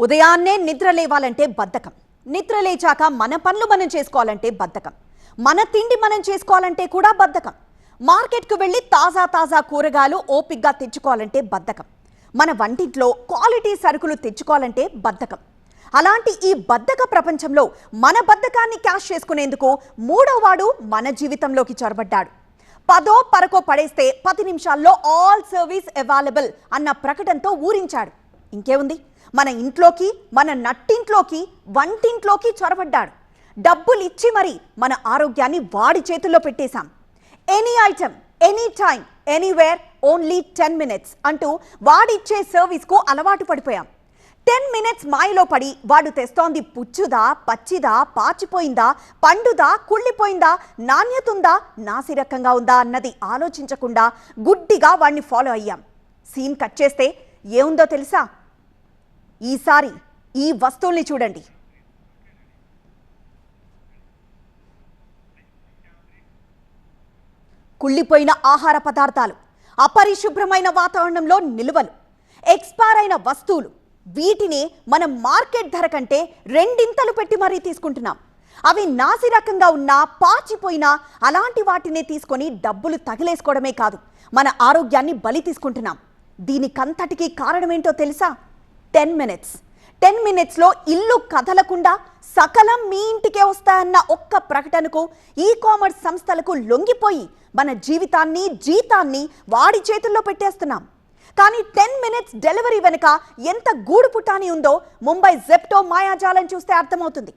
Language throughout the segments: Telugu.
ఉదయాన్నే నిద్ర లేవాలంటే బద్ధకం. నిద్ర లేచాక మన పనులు మనం చేసుకోవాలంటే బద్ధకం. మన తిండి మనం చేసుకోవాలంటే కూడా బద్ధకం. మార్కెట్కు వెళ్ళి తాజా తాజా కూరగాయలు ఓపిగ్గా తెచ్చుకోవాలంటే బద్ధకం. మన వంటింట్లో క్వాలిటీ సరుకులు తెచ్చుకోవాలంటే బద్ధకం. అలాంటి ఈ బద్ధక ప్రపంచంలో మన బద్ధకాన్ని క్యాష్ చేసుకునేందుకు మూడో వాడు మన జీవితంలోకి చొరబడ్డాడు. పదో పరకో పడేస్తే పది నిమిషాల్లో ఆల్ సర్వీస్ అవైలబుల్ అన్న ప్రకటనతో ఊరించాడు. ఇంకేముంది? మన ఇంట్లోకి మన నట్టింట్లోకి వంటింట్లోకి చొరబడ్డాడు. డబ్బులు ఇచ్చి మరి మన ఆరోగ్యాన్ని వాడి చేతుల్లో పెట్టేశాం. Any item any time anywhere only ten minutes అంటూ వాడిచ్చే సర్వీస్కు అలవాటు పడిపోయాం. టెన్ మినిట్స్ మాయలో పడి వాడు తెస్తోంది పుచ్చుదా పచ్చిదా పాచిపోయిందా పండుదా కుళ్ళిపోయిందా నాణ్యతుందా నాసిరకంగా ఉందా అన్నది ఆలోచించకుండా గుడ్డిగా వాడిని ఫాలో అయ్యాం. సీన్ కట్ చేస్తే ఏముందో తెలుసా? ఈసారి ఈ వస్తువుల్ని చూడండి. కుళ్ళిపోయిన ఆహార పదార్థాలు అపరిశుభ్రమైన వాతావరణంలో నిల్వలు ఎక్స్పైర్ అయిన వస్తువులు వీటిని మనం మార్కెట్ ధర కంటే రెండింతలు పెట్టి మరీ తీసుకుంటున్నాం. అవి నాసి రకంగా ఉన్నా పాచిపోయినా అలాంటి వాటినే తీసుకొని డబ్బులు తగిలేసుకోవడమే కాదు మన ఆరోగ్యాన్ని బలి తీసుకుంటున్నాం. దీనికంతటికీ కారణమేంటో తెలుసా? Ten minutes. టెన్ మినిట్స్లో ఇల్లు కదలకుండా సకలం మీ ఇంటికే వస్తాయన్న ఒక్క ప్రకటనకు ఈ కామర్స్ సంస్థలకు లొంగిపోయి మన జీవితాన్ని జీతాన్ని వాడి చేతుల్లో పెట్టేస్తున్నాం. కానీ టెన్ మినిట్స్ డెలివరీ వెనుక ఎంత గూడు పుటాని ఉందో ముంబై జెప్టో మాయాజాలం చూస్తే అర్థమవుతుంది.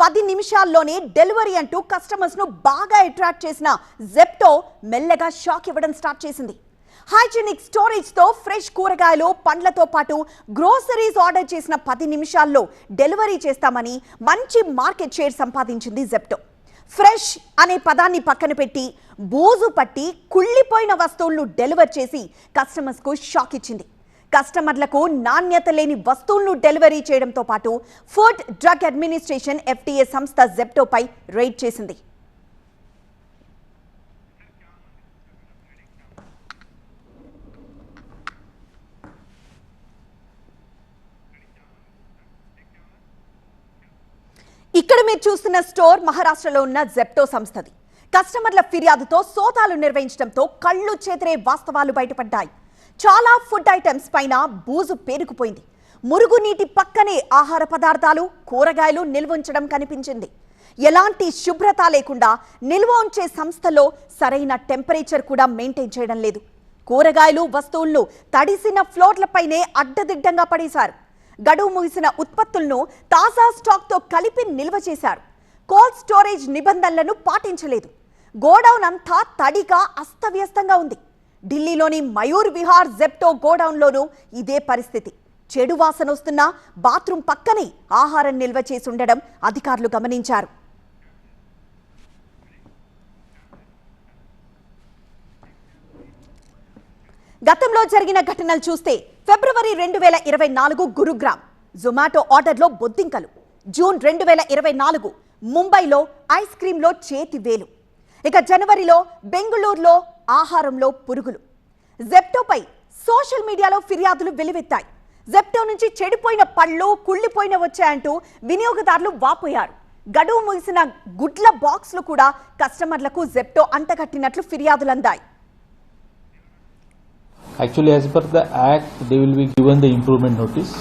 పది నిమిషాల్లోనే డెలివరీ అంటూ కస్టమర్స్ను బాగా అట్రాక్ట్ చేసిన జెప్టో మెల్లగా షాక్ ఇవ్వడం స్టార్ట్ చేసింది. హైజీనిక్ స్టోరేజ్తో ఫ్రెష్ కూరగాయలు పండ్లతో పాటు గ్రోసరీస్ ఆర్డర్ చేసిన పది నిమిషాల్లో డెలివరీ చేస్తామని మంచి మార్కెట్ షేర్ సంపాదించింది జెప్టో ఫ్రెష్ అనే పదాన్ని పక్కన పెట్టి బూజు పట్టి కుళ్ళిపోయిన వస్తువులను డెలివర్ చేసి కస్టమర్స్కు షాక్ ఇచ్చింది. కస్టమర్లకు నాణ్యత లేని వస్తువులను డెలివరీ చేయడంతో పాటు ఫుడ్ డ్రగ్ అడ్మినిస్ట్రేషన్ ఎఫ్టీఏ సంస్థ జెప్టోపై రైడ్ చేసింది. ఇక్కడ మీరు చూస్తున్న స్టోర్ మహారాష్ట్రలో ఉన్న జెప్టో సంస్థది. కస్టమర్ల ఫిర్యాదుతో సోదాలు నిర్వహించడంతో కళ్ళు చేతిరే వాస్తవాలు బయటపడ్డాయి. చాలా ఫుడ్ ఐటమ్స్ పైన బూజు పేరుకుపోయింది. మురుగునీటి పక్కనే ఆహార పదార్థాలు కూరగాయలు నిల్వ ఉంచడం కనిపించింది. ఎలాంటి శుభ్రత లేకుండా నిల్వ ఉంచే సంస్థలో సరైన టెంపరేచర్ కూడా మెయింటైన్ చేయడం లేదు. కూరగాయలు వస్తువులను తడిసిన ఫ్లోర్లపైనే అడ్డదిడ్డంగా పడేశారు. గడువు ముగిసిన ఉత్పత్తులను తాజా స్టాక్తో కలిపి నిల్వ చేశారు. కోల్డ్ స్టోరేజ్ నిబంధనలను పాటించలేదు. గోడౌన్ అంతా తడిగా అస్తవ్యస్తంగా ఉంది. ఢిల్లీలోని మయూర్ విహార్ జెప్టో గోడౌన్లోనూ ఇదే పరిస్థితి. చెడు వాసన వస్తున్న బాత్రూం పక్కనే ఆహారం నిల్వ చేసి ఉండడం అధికారులు గమనించారు. గతంలో జరిగిన ఘటనలు చూస్తే ఫిబ్రవరి రెండు వేల ఇరవై నాలుగు గురుగ్రామ్. జొమాటో ఆర్డర్లో బొద్దింకలు. జూన్ రెండు వేల ఇరవై నాలుగు ముంబైలో ఐస్ క్రీంలో చేతి వేలు. ఇక జనవరిలో బెంగళూరులో ఆహారంలో పురుగులు. జెప్టోపై సోషల్ మీడియాలో ఫిర్యాదులు వెలువెత్తాయి. జెప్టో నుంచి చెడిపోయిన పళ్ళు కుళ్ళిపోయిన వచ్చాయంటూ వినియోగదారులు వాపోయారు. గడువు ముగిసిన గుడ్ల బాక్స్లు కూడా కస్టమర్లకు జెప్టో అంటగట్టినట్లు ఫిర్యాదులు అందాయి Actually, as per the act, they will be given the improvement notice.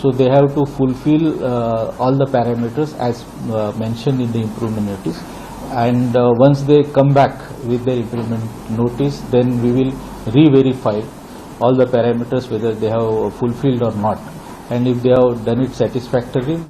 So they have to fulfill uh, all the parameters as uh, mentioned in the improvement notice. And uh, once they come back with their improvement notice, then we will re-verify all the parameters whether they have fulfilled or not. And if they have done it satisfactorily,